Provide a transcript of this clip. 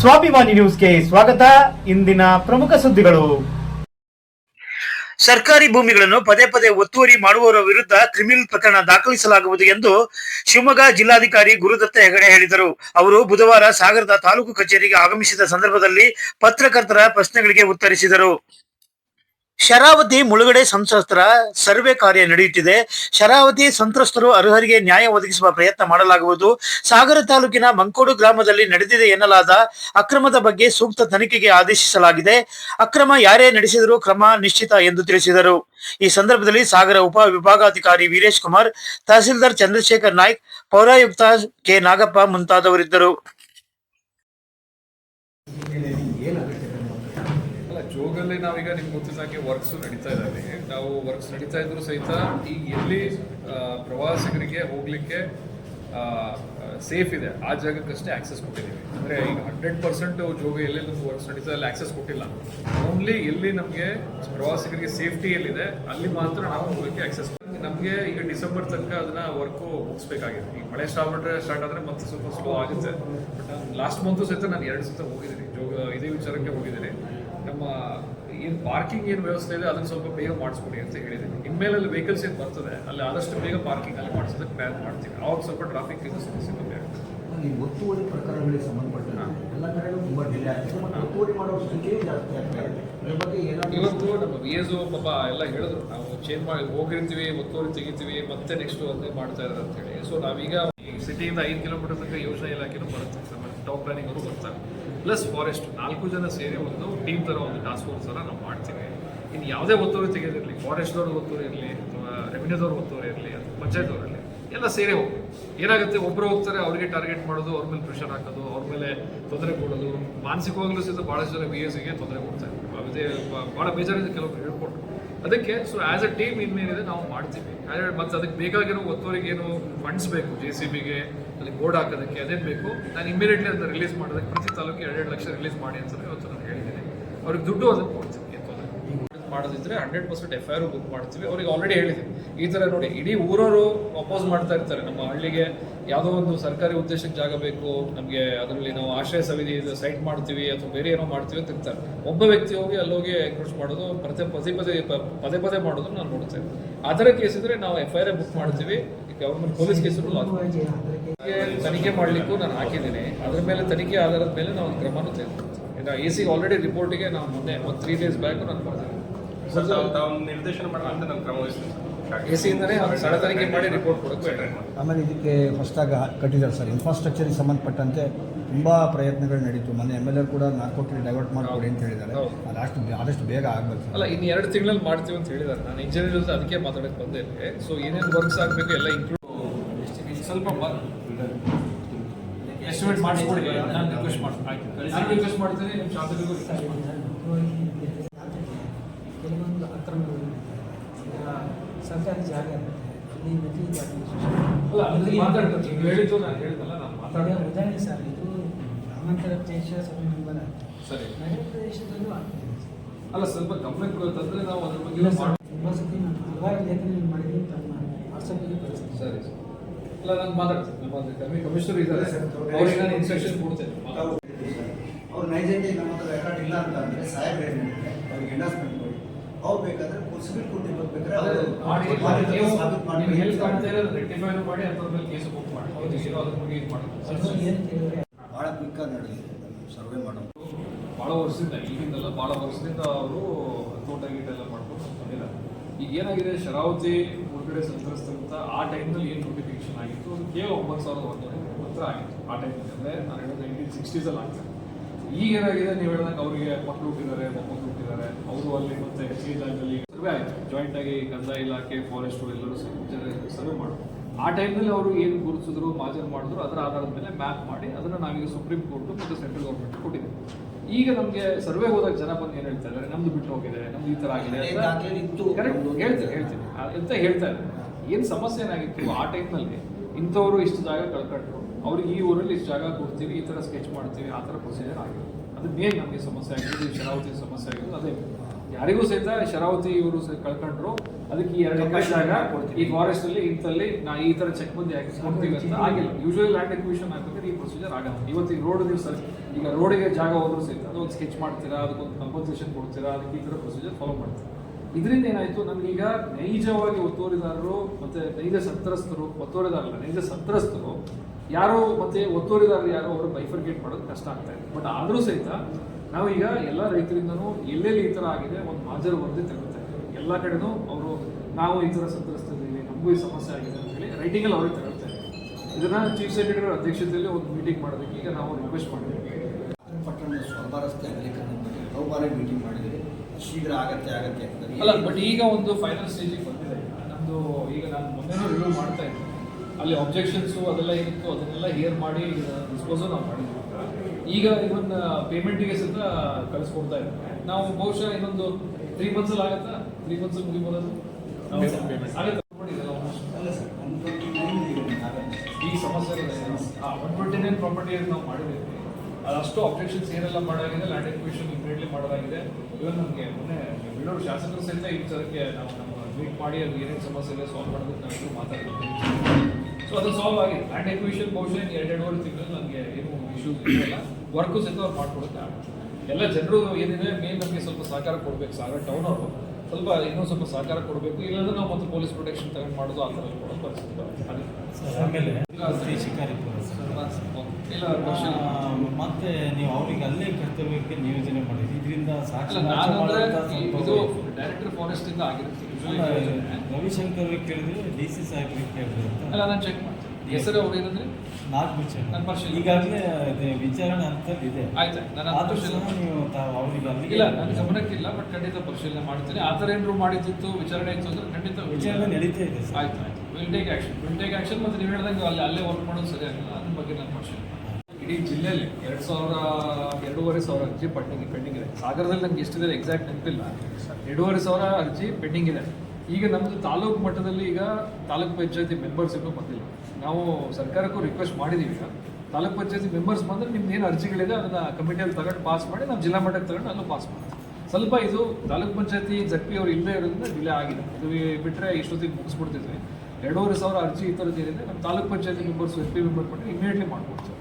ಸ್ವಾಭಿಮಾನಿ ನ್ಯೂಸ್ಗೆ ಸ್ವಾಗತ. ಇಂದಿನ ಪ್ರಮುಖ ಸುದ್ದಿಗಳು. ಸರ್ಕಾರಿ ಭೂಮಿಗಳನ್ನು ಪದೇ ಪದೇ ಒತ್ತುವರಿ ಮಾಡುವವರ ವಿರುದ್ಧ ಕ್ರಿಮಿನಲ್ ಪ್ರಕರಣ ದಾಖಲಿಸಲಾಗುವುದು ಎಂದು ಶಿವಮೊಗ್ಗ ಜಿಲ್ಲಾಧಿಕಾರಿ ಗುರುದತ್ತ ಹೆಗಡೆ ಹೇಳಿದರು. ಅವರು ಬುಧವಾರ ಸಾಗರದ ತಾಲೂಕು ಕಚೇರಿಗೆ ಆಗಮಿಸಿದ ಸಂದರ್ಭದಲ್ಲಿ ಪತ್ರಕರ್ತರ ಪ್ರಶ್ನೆಗಳಿಗೆ ಉತ್ತರಿಸಿದರು. ಶರಾವತಿ ಮುಳುಗಡೆ ಸಂತ್ರಸ್ತರ ಸರ್ವೆ ಕಾರ್ಯ ನಡೆಯುತ್ತಿದೆ. ಶರಾವತಿ ಸಂತ್ರಸ್ತರು ಅರ್ಹರಿಗೆ ನ್ಯಾಯ ಒದಗಿಸುವ ಪ್ರಯತ್ನ ಮಾಡಲಾಗುವುದು. ಸಾಗರ ತಾಲೂಕಿನ ಮಂಕೋಡು ಗ್ರಾಮದಲ್ಲಿ ನಡೆದಿದೆ ಎನ್ನಲಾದ ಅಕ್ರಮದ ಬಗ್ಗೆ ಸೂಕ್ತ ತನಿಖೆಗೆ ಆದೇಶಿಸಲಾಗಿದೆ. ಅಕ್ರಮ ಯಾರೇ ನಡೆಸಿದರೂ ಕ್ರಮ ನಿಶ್ಚಿತ ಎಂದು ತಿಳಿಸಿದರು. ಈ ಸಂದರ್ಭದಲ್ಲಿ ಸಾಗರ ಉಪ ವಿಭಾಗಾಧಿಕಾರಿ ವೀರೇಶ್ ಕುಮಾರ್, ತಹಸೀಲ್ದಾರ್ ಚಂದ್ರಶೇಖರ್ ನಾಯ್ಕ್, ಪೌರಾಯುಕ್ತ ಕೆ ನಾಗಪ್ಪ ಮುಂತಾದವರಿದ್ದರು ಅಲ್ಲ ಜೋಗಲ್ಲಿ ನಾವೀಗ ನಿಮ್ಗೆ ಗೊತ್ತಿದ್ದಾಗೆ ವರ್ಕ್ಸ್ ನಡೀತಾ ಇದ್ದಾವೆ ನಾವು ವರ್ಕ್ಸ್ ನಡೀತಾ ಇದ್ರು ಸಹಿತ ಈಗ ಎಲ್ಲಿ ಪ್ರವಾಸಿಗರಿಗೆ ಹೋಗ್ಲಿಕ್ಕೆ ಸೇಫ್ ಇದೆ, ಆ ಜಾಗಕ್ಕಷ್ಟೇ ಆಕ್ಸೆಸ್ ಕೊಟ್ಟಿದ್ದೀವಿ. ಅಂದ್ರೆ ಈಗ ಹಂಡ್ರೆಡ್ ಪರ್ಸೆಂಟ್ ಜೋಗ ಎಲ್ಲೆಲ್ಲಿ ವರ್ಕ್ಸ್ ನಡೀತಾ ಅಲ್ಲಿ ಆಕ್ಸೆಸ್ ಕೊಟ್ಟಿಲ್ಲ. ಓನ್ಲಿ ಎಲ್ಲಿ ನಮಗೆ ಪ್ರವಾಸಿಗರಿಗೆ ಸೇಫ್ಟಿ ಎಲ್ಲಿದೆ, ಅಲ್ಲಿ ಮಾತ್ರ ನಾವು ಹೋಗಲಿಕ್ಕೆ ಆಕ್ಸೆಸ್ ನಮಗೆ ಈಗ ಡಿಸೆಂಬರ್ ತನಕ ಅದನ್ನ ವರ್ಕು ಮುಗಿಸ್ಬೇಕಾಗಿದೆ ಈಗ ಮಳೆ ಸ್ಟಾರ್ಟ್ ಮಾಡಿದ್ರೆ ಸ್ಟಾರ್ಟ್ ಆದ್ರೆ ಮತ್ತೆ ಸ್ವಲ್ಪ ಸ್ಲೋ ಆಗುತ್ತೆ. ಬಟ್ ಲಾಸ್ಟ್ ಮಂತು ಸಹಿತ ನಾನು ಎರಡು ಸತ ಹೋಗಿದ್ದೀನಿ. ಜೋಗ, ಇದೇ ವಿಚಾರಕ್ಕೆ ಹೋಗಿದ್ದೀನಿ. ನಮ್ಮ ಏನು ಪಾರ್ಕಿಂಗ್ ಏನು ವ್ಯವಸ್ಥೆ ಇದೆ ಅದನ್ನ ಸ್ವಲ್ಪ ಬೇಗ ಮಾಡಿಸ್ಕೊಡಿ ಅಂತ ಹೇಳಿದ್ದೀನಿ ಇನ್ಮೇಲೆ ಅಲ್ಲಿ ವೆಹಿಕಲ್ಸ್ ಏನು ಬರ್ತದೆ ಅಲ್ಲಿ ಆದಷ್ಟು ಬೇಗ ಪಾರ್ಕಿಂಗ್ ಅಲ್ಲಿ ಮಾಡಿಸೋದಕ್ಕೆ ಪ್ರಯತ್ನ ಮಾಡ್ತೀವಿ ಅವಾಗ ಸ್ವಲ್ಪ ಟ್ರಾಫಿಕ್ ಇದು ಸಮಸ್ಯೆ ಕಮ್ಮಿ ಈ ಒತ್ತುವರಿ ಪ್ರಕರಣಗಳಿಗೆ ಸಂಬಂಧಪಟ್ಟ ಎಲ್ಲ ಕಡೆಗೂ ತುಂಬ ಡಿಲೇ ಆಗ್ತದೆ ಮತ್ತು ಒತ್ತುವರಿ ಮಾಡೋ ಜಾಸ್ತಿ ಇವತ್ತು ನಮ್ಮ ವಿ ಎಸ್ ಪಾಪ ಎಲ್ಲ ಹೇಳಿದ್ರು. ನಾವು ಚೇಂಜ್ ಮಾಡಿ ಹೋಗಿರ್ತೀವಿ ಒತ್ತುವರಿ ತೆಗಿತೀವಿ ಮತ್ತೆ ನೆಕ್ಸ್ಟ್ ಅದನ್ನೇ ಮಾಡ್ತಾ ಇದ್ದಾರೆ ಅಂತ ಹೇಳಿ. ಸೊ ನಾವೀಗ ಈ ಸಿಟಿಯಿಂದ ಐದು ಕಿಲೋಮೀಟರ್ ತನಕ ಯೋಜನಾ ಇಲಾಖೆನೂ ಬರುತ್ತೆ ಟಾಪ್ ಪ್ಲಾನಿಂಗ್ ಅವರು ಬರ್ತಾರೆ ಪ್ಲಸ್ ಫಾರೆಸ್ಟ್ ನಾಲ್ಕು ಜನ ಸೇರಿ ಒಂದು ಟೀಮ್ ಥರ ಒಂದು ಟಾಸ್ಕ್ ಫೋರ್ಸ್ ಥರ ನಾವು ಮಾಡ್ತೀವಿ. ಇನ್ನು ಯಾವುದೇ ಒತ್ತುವರಿ ತೆಗೆದಿರಲಿ ಫಾರೆಸ್ಟ್ದವ್ರು ಒತ್ತುವರಿ ಇರಲಿ, ಅಥವಾ ರೆವಿನ್ಯೂದವ್ರ ಒತ್ತುವರಿ ಇರಲಿ, ಅಥವಾ ಪಂಚಾಯತ್ ಇರಲಿ ಎಲ್ಲ ಸೇರಿ ಹೋಗಿ ಏನಾಗುತ್ತೆ? ಒಬ್ಬರು ಹೋಗ್ತಾರೆ, ಅವ್ರಿಗೆ ಟಾರ್ಗೆಟ್ ಮಾಡೋದು, ಅವ್ರ ಮೇಲೆ ಪ್ರೆಷರ್ ಹಾಕೋದು, ಅವ್ರ ಮೇಲೆ ತೊಂದರೆ ಕೊಡೋದು. ಮಾನಸಿಕವಾಗಲೂ ಸಹಿತ ಭಾಳಷ್ಟು ಜನ ಬಿ ಎಸ್ಗೆ ತೊಂದರೆ ಕೊಡ್ತಾರೆ ಅದೇ ಭಾಳ ಬೇಜಾರಿದೆ ಕೆಲವರು ಹೇಳ್ಕೊಟ್ರು. ಅದಕ್ಕೆ ಸೊ ಆಸ್ ಅ ಟೀಮ್ ಇನ್ಮೇನಿದೆ ನಾವು ಮಾಡ್ತೀವಿ. ಮತ್ತು ಮತ್ತೆ ಅದಕ್ಕೆ ಬೇಕಾಗಿರೋ ಒತ್ತುವರಿಗೆ ಏನು ಫಂಡ್ಸ್ ಬೇಕು? ಜೆ ಸಿ ಬಿಗೆ ಅಲ್ಲಿ ಬೋರ್ಡ್ ಹಾಕೋದಕ್ಕೆ ಅದೇನು ಬೇಕು? ನಾನು ಇಮಿಡಿಯೇಟ್ಲಿ ಅದನ್ನು ರಿಲೀಸ್ ಮಾಡೋದಕ್ಕೆ ಪ್ರತಿ ತಾಲೂಕಿಗೆ ಎರಡೆರಡು ಲಕ್ಷ ರಿಲೀಸ್ ಮಾಡಿ ಅಂತ ಇವತ್ತು ನಾನು ಹೇಳಿದ್ದೀನಿ. ಅವ್ರಿಗೆ ದುಡ್ಡು ಅದಕ್ಕೆ ಕೊಡ್ತೀನಿ. ಮಾಡೋದಿದ್ರೆ hundred percent F I R book ಮಾಡ್ತೀವಿ. ಅವ್ರಿಗೆ ಆಲ್ರೆಡಿ ಹೇಳಿದೆ. ಈ ಥರ ನೋಡಿ, ಇಡೀ ಊರವರು ಅಪೋಸ್ ಮಾಡ್ತಾ ಇರ್ತಾರೆ. ನಮ್ಮ ಹಳ್ಳಿಗೆ ಯಾವುದೋ ಒಂದು ಸರ್ಕಾರಿ ಉದ್ದೇಶಕ್ಕೆ ಜಾಗ ಬೇಕು, ನಮಗೆ ಅದರಲ್ಲಿ ನಾವು ಆಶ್ರಯ ಸಮಿತಿ ಸೈಟ್ ಮಾಡ್ತೀವಿ, ಅಥವಾ ಬೇರೆ ಏನೋ ಮಾಡ್ತೀವಿ ಅಂತ ಇರ್ತಾರೆ. ಒಬ್ಬ ವ್ಯಕ್ತಿ ಹೋಗಿ ಅಲ್ಲೋಗಿ ಎನ್ಕ್ರೋಚ್ ಮಾಡೋದು ಪ್ರತಿ ಪದೇ ಪದೇ ಪದೇ ಪದೇ ಮಾಡೋದು ನಾನು ನೋಡ್ತೇನೆ ಅದರ ಕೇಸ್ ಇದ್ರೆ ನಾವು ಎಫ್ ಐ ಆರ್ ಬುಕ್ ಮಾಡ್ತೀವಿ. ಗೌರ್ಮೆಂಟ್ ಪೊಲೀಸ್ ಕೇಸರು ತನಿಖೆ ಮಾಡಲಿಕ್ಕೂ ನಾನು ಹಾಕಿದ್ದೀನಿ. ಅದ್ರ ಮೇಲೆ ತನಿಖೆ ಆಧಾರದ ಮೇಲೆ ನಾವು ಕ್ರಮನೂ ತೆಗೆದುಕೊಳ್ತೀವಿ. ಎ ಸಿ ಆಲ್ರೆಡಿ ರಿಪೋರ್ಟಿಗೆ ನಾವು ಮೊನ್ನೆ, ಒಂದು ತ್ರೀ ಡೇಸ್ ಬ್ಯಾಕ್ ನಾನು ಬರ್ತೀನಿ ಸರ್ ತಾವು ತಾವು ನಿರ್ದೇಶನ ಮಾಡುವಂತೆ ನಾನು ಕ್ರಮ ವಹಿಸ್ತೀನಿ ಸರ್ ಎ ಸಿಯಿಂದನೇ ಸ್ಥಳ ತನಿಖೆ ಮಾಡಿ ರಿಪೋರ್ಟ್ ಕೊಡೋಕ್ಕೆ. ಆಮೇಲೆ ಇದಕ್ಕೆ ಹೊಸದಾಗಿ ಕಟ್ಟಿದ್ದಾರೆ ಸರ್. ಇನ್ಫ್ರಾಸ್ಟ್ರಕ್ಚರಿಗೆ ಸಂಬಂಧಪಟ್ಟಂತೆ ತುಂಬ ಪ್ರಯತ್ನಗಳು ನಡೀತು. ಮೊನ್ನೆ ಎಂ ಎಲ್ ಎ ಕೂಡ ನಾಲ್ಕು ಕೋಟಿ ಡೈವರ್ಟ್ ಮಾಡಿಕೊಡಿ ಅಂತ ಹೇಳಿದ್ದಾರೆ. ಅದಷ್ಟು ಆದಷ್ಟು ಬೇಗ ಆಗ್ಬೇಕು ಅಲ್ಲ ಇನ್ನು ಎರಡು ತಿಂಗಳಲ್ಲಿ ಮಾಡ್ತೀವಿ ಅಂತ ಹೇಳಿದ್ದಾರೆ. ನಾನು ಇಂಜಿನಿಯರ್ ಜೊತೆ ಅದಕ್ಕೆ ಮಾತಾಡಕ್ಕೆ ಬಂದೆ. ಸೊ ಏನೇನು ವರ್ಕ್ಸ್ ಆಗಬೇಕು ಎಲ್ಲ ಇನ್ಕ್ಲೂಡ್ ಸ್ವಲ್ಪ ಎಸ್ಟಿಮೇಟ್ ಮಾಡಿಸ್ಕೊಡಿ. ನಾನು ರಿಕ್ವೆಸ್ಟ್ ಮಾಡ್ತೀನಿ. ನಾನು ರಿಕ್ವೆಸ್ಟ್ ಮಾಡ್ತೀನಿ ನಿಮ್ಮ ಶಾಸಕರಿಗೂ ರಿಕ್ವೆಸ್ಟ್ ಮಾಡ್ತೀನಿ. ಕೆಲವೊಂದು ಅಕ್ರಮಗಳು ಈಗ ಸರ್ಕಾರಿ ಜಾಗ ಇರುತ್ತೆ. ಅಲ್ಲಿ ಮಾತಾಡೋದು ಉದಾಹರಣೆ ಸರ್ ಇದು ಗ್ರಾಮಾಂತರ ಪ್ರದೇಶ ಸಭೆ ಮೆಂಬರ್ ಸರಿ. ನಗರ ಪ್ರದೇಶದಲ್ಲೂ ಆಗ್ತದೆ. ಅಲ್ಲ ಸ್ವಲ್ಪ ಗಮನಕ್ಕೆ ತಂದ್ರೆ ನಾವು ಅದ್ರ ಬಗ್ಗೆ ಇಲ್ಲ ತುಂಬ ಸತಿ ನಾನು ಹಲವಾರು ಲೇಖನ ಮಾಡಿದ್ದೀನಿ ತಮ್ಮ ವಾಟ್ಸಪ್ಗೆ ಕಳಿಸ್ತೀನಿ. ಸರಿ ಸರ್. ಅಲ್ಲ ನಾನು ಮಾತಾಡ್ತೀನಿ. ನಮ್ಮ ಕಮಿಷನರ್ ಇದ್ದಾರೆ. ಅವ್ರಿಗೆ ನಾನು ಇನ್ಸ್ಟ್ರಕ್ಷನ್ ಕೊಡ್ತೇನೆ. ಅವ್ರು ನೈಜತೆ ನಮ್ಮ ಹತ್ರ ರೆಕಾರ್ಡ್ ಇಲ್ಲ ಅಂತ ಅಂದರೆ ಸಾಹೇಬ್ರು ಏನು ಅವ್ರಿಗೆ ಎಂಡಾಸ್ಮೆಂಟ್ ಅವ್ರು ಬೇಕಾದ್ರೆ ಸಿವಿಲ್ ಕೋರ್ಟಿಗೆ ಭಾಳ ಕ್ವಿಕ್ಕಾಗಿ ನಡೆದಿದೆ ಸರ್ವೆ ಮಾಡೋದು. ಭಾಳ ವರ್ಷದಿಂದ ಈಗಿಂದಲ್ಲ ಭಾಳ ವರ್ಷದಿಂದ ಅವರು ತೋಟ ಗೀಟ ಎಲ್ಲ ಮಾಡ್ಕೊಂಡು ಈಗ ಏನಾಗಿದೆ ಶರಾವತಿ ಮುಳುಗಡೆ ಸಂತ್ರಸ್ತಂತ ಆ ಟೈಮ್ನಲ್ಲಿ ಏನು ನೋಟಿಫಿಕೇಶನ್ ಆಗಿತ್ತು? ಅದು ಕೇವಲ ಒಂಬತ್ತು ಸಾವಿರದ ಒಂದು ಮಾತ್ರ ಆಗಿತ್ತು. ಆ ಟೈಮಲ್ಲಿ ಅಂದರೆ ನಾನು ಹೇಳೋದು ನೈನ್ಟೀನ್ ಸಿಕ್ಸ್ಟೀಸಲ್ಲಿ ಆಗ್ತದೆ ಈಗ ಏನಾಗಿದೆ? ನೀವು ಹೇಳಿದಂಗೆ ಅವರಿಗೆ ಮಕ್ಕಳು ಹುಟ್ಟಿದ್ದಾರೆ ಮೊಮ್ಮಕ್ಕಳು ಹುಟ್ಟಿದ್ದಾರೆ ಅವರು ಅಲ್ಲಿ ಮತ್ತೆ ಈ ಜಾಗದಲ್ಲಿ ಸರ್ವೆ ಆಯಿತು. ಜಾಯಿಂಟ್ ಆಗಿ ಕಂದಾಯ ಇಲಾಖೆ ಫಾರೆಸ್ಟು ಎಲ್ಲರೂ ಸರ್ವೆ ಮಾಡಿದ್ರು. ಆ ಟೈಮ್ನಲ್ಲಿ ಅವರು ಏನು ಗುರುತಿಸಿದ್ರು ಮಾಜರ್ ಮಾಡಿದ್ರು ಅದರ ಆಧಾರದ ಮೇಲೆ ಮ್ಯಾಪ್ ಮಾಡಿ ಅದನ್ನು ನಾವೀಗ ಸುಪ್ರೀಂ ಕೋರ್ಟ್ ಮತ್ತು ಸೆಂಟ್ರಲ್ ಗೌರ್ಮೆಂಟ್ ಕೊಟ್ಟಿದೆ ಈಗ ನಮಗೆ ಸರ್ವೆ ಹೋದಾಗ ಜನ ಬಂದು ಏನು ಹೇಳ್ತಾ ಇದ್ದಾರೆ? ನಮ್ದು ಬಿಟ್ಟು ಹೋಗಿದೆ ನಮ್ದು ಈ ಥರ ಆಗಿದೆ ಹೇಳ್ತೀನಿ ಹೇಳ್ತೀನಿ. ಅಂತ ಹೇಳ್ತಾ ಇದ್ದಾರೆ. ಏನು ಸಮಸ್ಯೆ ಏನಾಗಿತ್ತು? ಆ ಟೈಮ್ನಲ್ಲಿ ಇಂಥವರು ಇಷ್ಟು ಜಾಗ ಕಳ್ಕೊಂಡ್ರು. ಅವ್ರಿಗೆ ಈ ಊರಲ್ಲಿ ಇಷ್ಟು ಜಾಗ ಕೊಡ್ತೀವಿ ಈ ಥರ ಸ್ಕೆಚ್ ಮಾಡ್ತೀವಿ ಆ ಥರ ಪ್ರೊಸೀಜರ್ ಆಗಿದೆ. ಅದು ಮೇನ್ ನಮಗೆ ಸಮಸ್ಯೆ ಆಗಿರೋದು ಶರಾವತಿ ಸಮಸ್ಯೆ ಆಗಿರೋದು ಅದೇ ಯಾರಿಗೂ ಸಹಿತ ಶರಾವತಿ ಇವರು ಕಳ್ಕೊಂಡ್ರು ಅದಕ್ಕೆ ಈ ಎರಡು ಎಕರೆ ಜಾಗ ಈ ಫಾರೆಸ್ಟ್ ಅಲ್ಲಿ ಇಂತಲ್ಲಿ ನಾ ಈ ತರ ಚೆಕ್ ಬಂದು ಕೊಡ್ತೀವಿ ಅಂತ ಆಗಿಲ್ಲ. ಯೂಶುವಲಿ ಲ್ಯಾಂಡ್ ಎಕ್ವಿಷನ್ ಆಗ್ಬೇಕಾದ್ರೆ ಈ ಪ್ರೊಸೀಜರ್ ಆಗಲ್ಲ. ಇವತ್ತು ಈ ರೋಡ್ ಸರ್ ಈಗ ರೋಡಿಗೆ ಜಾಗ ಹೋದ್ರು ಸಹಿತ ಅದು ಒಂದು ಸ್ಕೆಚ್ ಮಾಡ್ತೀರಾ ಅದಕ್ಕೊಂದು ಕಂಪನ್ಸೇಷನ್ ಕೊಡ್ತೀರಾ ಅದಕ್ಕೆ ಈ ತರ ಪ್ರೊಸೀಜರ್ ಫಾಲೋ ಮಾಡ್ತೀರಾ ಇದರಿಂದ ಏನಾಯ್ತು? ನಮಗೀಗ ನೈಜವಾಗಿ ಒತ್ತುವರಿದಾರರು ಮತ್ತೆ ನೈಜ ಸಂತ್ರಸ್ತರು, ಒತ್ತುವರಿದಾರಲ್ಲ, ನೈಜ ಸಂತ್ರಸ್ತರು, ಯಾರು ಮತ್ತೆ ಒತ್ತುವರಿದಾರರು ಯಾರು ಅವರು ಬೈಫರ್ಗೇಟ್ ಮಾಡೋದು ಕಷ್ಟ ಆಗ್ತಾ ಇದೆ. ಬಟ್ ಆದರೂ ಸಹಿತ ನಾವೀಗ ಎಲ್ಲ ರೈತರಿಂದನೂ ಎಲ್ಲೆಲ್ಲಿ ಈ ಥರ ಆಗಿದೆ ಒಂದು ಮಾಜರ್ ವರದಿ ತೆಗೆದುತ್ತಾ ಇದ್ದೀವಿ ಎಲ್ಲ ಕಡೆನೂ ಅವರು ನಾವು ಈ ಥರ ಸಂತ್ರಸ್ತಿದ್ದೀವಿ ನಮಗೂ ಈ ಸಮಸ್ಯೆ ಆಗಿದೆ ಅಂತ ಹೇಳಿ ರೈಟಿಂಗಲ್ಲಿ ಅವ್ರಿಗೆ ತಗೊಳ್ತಾ ಇದ್ದೀವಿ ಇದನ್ನ ಚೀಫ್ ಸೆಕ್ರೆಟರಿ ಅಧ್ಯಕ್ಷತೆಯಲ್ಲಿ ಒಂದು ಮೀಟಿಂಗ್ ಮಾಡೋದಕ್ಕೆ ಈಗ ನಾವು ರಿಕ್ವೆಸ್ಟ್ ಮಾಡಿದ್ದೀವಿ. ಪಟ್ಟಣದ ರಸ್ತೆ ಅಗಲೀಕರಣ ಬಗ್ಗೆ ಹಲವು ಮೀಟಿಂಗ್ ಮಾಡಿದ್ದೀವಿ. ಶೀಘ್ರ ಆಗತ್ತೆ ಆಗತ್ತೆ ಅಂತ ಅಲ್ಲ ಬಟ್ ಈಗ ಒಂದು ಫೈನಲ್ ಸ್ಟೇಜಿಗೆ ಬಂದಿದೆ. ನಮ್ಮದು ಈಗ ನಾನು ಮೊನ್ನೆನೂ ರಿವ್ಯೂ ಮಾಡ್ತಾ ಇದ್ದೆ. ಅಲ್ಲಿ ಅಬ್ಜೆಕ್ಷನ್ಸು ಅದೆಲ್ಲ ಏನಿತ್ತು ಅದನ್ನೆಲ್ಲ ಹಿಯರ್ ಮಾಡಿ ಡಿಸ್ಪೋಸಲ್ ನಾವು ಮಾಡಿದ್ವಿ. ಈಗ ಇವನ್ ಪೇಮೆಂಟಿಗೆ ಸಹಿತ ಕಳಿಸ್ಕೊಡ್ತಾ ಇದ್ದೆ. ನಾವು ಬಹುಶಃ ಇನ್ನೊಂದು ತ್ರೀ ಮಂತ್ಸಲ್ಲಿ ಆಗುತ್ತಾ? ತ್ರೀ ಮಂತ್ಸಲ್ಲಿ ಮುಗಿಬೋದದು ಆಗುತ್ತೆ. ಈ ಸಮಸ್ಯೆ ಒನ್ ಟ್ವೆಂಟಿ ನೈನ್ ಪ್ರಾಪರ್ಟಿ ನಾವು ಮಾಡಿದ್ದೀವಿ. ಅದಷ್ಟು ಅಬ್ಜೆಕ್ಷನ್ಸ್ ಏನೆಲ್ಲ ಮಾಡೋದಾಗಿದೆ ಲ್ಯಾಂಡ್ ಎಕ್ವಿಷನ್ ಇಮಿಡಿಯೇಟ್ಲಿ ಮಾಡೋದಾಗಿದೆ ಇವನ್ ನಮಗೆ ಮೊನ್ನೆ ಬೆಂಗಳೂರು ಶಾಸಕರು ಸಹಿತ ಈ ವಿಚಾರಕ್ಕೆ ನಾವು ನಮ್ಮ ಮೀಟ್ ಮಾಡಿ, ಅದು ಏನೇನು ಸಮಸ್ಯೆ ಇದೆ ಸಾಲ್ವ್ ಮಾಡೋದಕ್ಕೆ ನಾವು ಮಾತಾಡ್ತೀವಿ ಸೊ ಅದು ಸಾಲ್ವ್ ಆಗಿದೆ. ಲ್ಯಾಂಡ್ ಎಕ್ವಿಷನ್ ಬಹುಶಃ ಎರಡು ಎರಡೆರಡುವರೆ ತಿಂಗಳಲ್ಲಿ ನನಗೆ ಏನು ಇಶ್ಯೂಸ್ ಇಲ್ಲ. ವರ್ಕು ಸಹಿತ ಅವ್ರು ಮಾಡ್ಕೊಡುತ್ತೆ. ಎಲ್ಲ ಜನರು ಏನಿದೆ ಮೇನ್ ನಮಗೆ ಸ್ವಲ್ಪ ಸಹಕಾರ ಕೊಡಬೇಕು. ಸಾಗರ್ ಟೌನ್ ಅವರು. ಸ್ವಲ್ಪ ಇನ್ನೂ ಸ್ವಲ್ಪ ಸಹಕಾರ ಕೊಡಬೇಕು. ಇಲ್ಲಾಂದ್ರೆ ನಾವು ಮತ್ತೆ ಪೊಲೀಸ್ ಪ್ರೊಟೆಕ್ಷನ್ ತಗೊಂಡು ಮಾಡೋದು ಆ ಥರ ಪರಿಸ್ಥಿತಿ ಆಮೇಲೆ ಇಲ್ಲ, ಶ್ರೀ ಶಿಕಾರಿಪುರ ಸರ್. ಇಲ್ಲ ಕ್ವಶನ್ ಮತ್ತೆ ನೀವು ಅವ್ರಿಗೆ ಅಲ್ಲೇ ಕರ್ತವ್ಯಕ್ಕೆ ನಿಯೋಜನೆ ಮಾಡಿದ್ರಿ. ಇದರಿಂದ ಸಾಕ್ಷಿ ಇದು ಡೈರೆಕ್ಟರ್ ಫಾರೆಸ್ಟ್ ಇಂದ ಆಗಿರುತ್ತೆ. ರವಿಶಂಕರ್ ಕೇಳಿದ್ರೆ ಡಿ ಸಿ ಸಾಹೇಬ್ರಿಗೆ ಕೇಳಿದ್ರೆ ಅಂತ. ಅಲ್ಲ ನಾನು ಚೆಕ್ ಮಾಡ್ತೀನಿ. ಹೆಸರು ಅವ್ರು ಏನಂದ್ರೆ ವಿಚಾರ. ನನ್ನ ಪರಿಶೀಲನೆ. ಈಗಾಗಲೇ ಅದೇ ವಿಚಾರಣೆ ಅಂತ ಇದೆ ಆಯ್ತು ನಾನು ಸಹ ನೀವು ಅವರಿಗೆ ಇಲ್ಲ ನನ್ನ ಗಮನಕ್ಕಿಲ್ಲ ಬಟ್ ಖಂಡಿತ ಪರಿಶೀಲನೆ ಮಾಡ್ತೀನಿ. ಆ ಥರ ಏನಾದ್ರು ಮಾಡಿದ್ದಿತ್ತು ವಿಚಾರಣೆ ಇತ್ತು ಅಂದ್ರೆ ಖಂಡಿತ ವಿಚಾರಣೆ ನಡೀತಾ ಇದೆ ಆಯ್ತು ಆಯ್ತು. Will take action will take action ಮತ್ತೆ ನೀವು ಹೇಳ್ದಂಗೆ ಅಲ್ಲಿ ಅಲ್ಲೇ ವರ್ಕ್ ಮಾಡೋದು ಸರಿ ಆಗಲ್ಲ ಅದ್ರ ಬಗ್ಗೆ ನಾನು ಪರಿಶೀಲನೆ. ಇಡೀ ಜಿಲ್ಲೆಯಲ್ಲಿ ಎರಡು ಸಾವಿರ ಎರಡೂವರೆ ಸಾವಿರ ಅರ್ಜಿ ಪೆಂಡಿಂಗ್ ಪೆಂಡಿಂಗ್ ಇದೆ. ಸಾಗರದಲ್ಲಿ ನಂಗೆ ಎಷ್ಟಿದೆ ಎಕ್ಸಾಕ್ಟ್ ನೆನಪಿಲ್ಲ. ಎರಡೂವರೆ ಸಾವಿರ ಅರ್ಜಿ ಪೆಂಡಿಂಗ್ ಇದೆ. ಈಗ ನಮ್ಮದು ತಾಲೂಕು ಮಟ್ಟದಲ್ಲಿ ಈಗ ತಾಲೂಕು ಪಂಚಾಯತಿ ಮೆಂಬರ್ಸ್ ಇನ್ನೂ ಬಂದಿಲ್ಲ. ನಾವು ಸರ್ಕಾರಕ್ಕೂ ರಿಕ್ವೆಸ್ಟ್ ಮಾಡಿದ್ದೀವಿ ಈಗ. ತಾಲೂಕು ಪಂಚಾಯತಿ ಮೆಂಬರ್ಸ್ ಬಂದರೆ ನಿಮ್ದು ಏನು ಅರ್ಜಿಗಳಿದೆ ಅದನ್ನ ಕಮಿಟಿಯಲ್ಲಿ ತಗೊಂಡು ಪಾಸ್ ಮಾಡಿ ನಾವು ಜಿಲ್ಲಾ ಮಟ್ಟಕ್ಕೆ ತಗೊಂಡು ಅಲ್ಲೂ ಪಾಸ್ ಮಾಡ್ತೀವಿ. ಸ್ವಲ್ಪ ಇದು ತಾಲೂಕ್ ಪಂಚಾಯತಿ ಜಡ್ಪಿ ಅವರು ಇಲ್ಲದೆ ಇರೋದ್ರಿಂದ ಡಿಲೇ ಆಗಿದೆ. ಇದು ಬಿಟ್ಟರೆ ಇಷ್ಟೊತ್ತಿಗೆ ಮುಗಿಸ್ಬಿಡ್ತಿದ್ವಿ. ಎರಡೂವರೆ ಸಾವಿರ ಅರ್ಜಿ ಈ ಥರದ್ದು ಏನಿದೆ ನಮ್ಮ taluk panchayati members S P member ಕೊಟ್ಟರೆ ಇಮಿಡಿಯೇಟ್ಲಿ ಮಾಡ್ಕೊಡ್ತೀವಿ.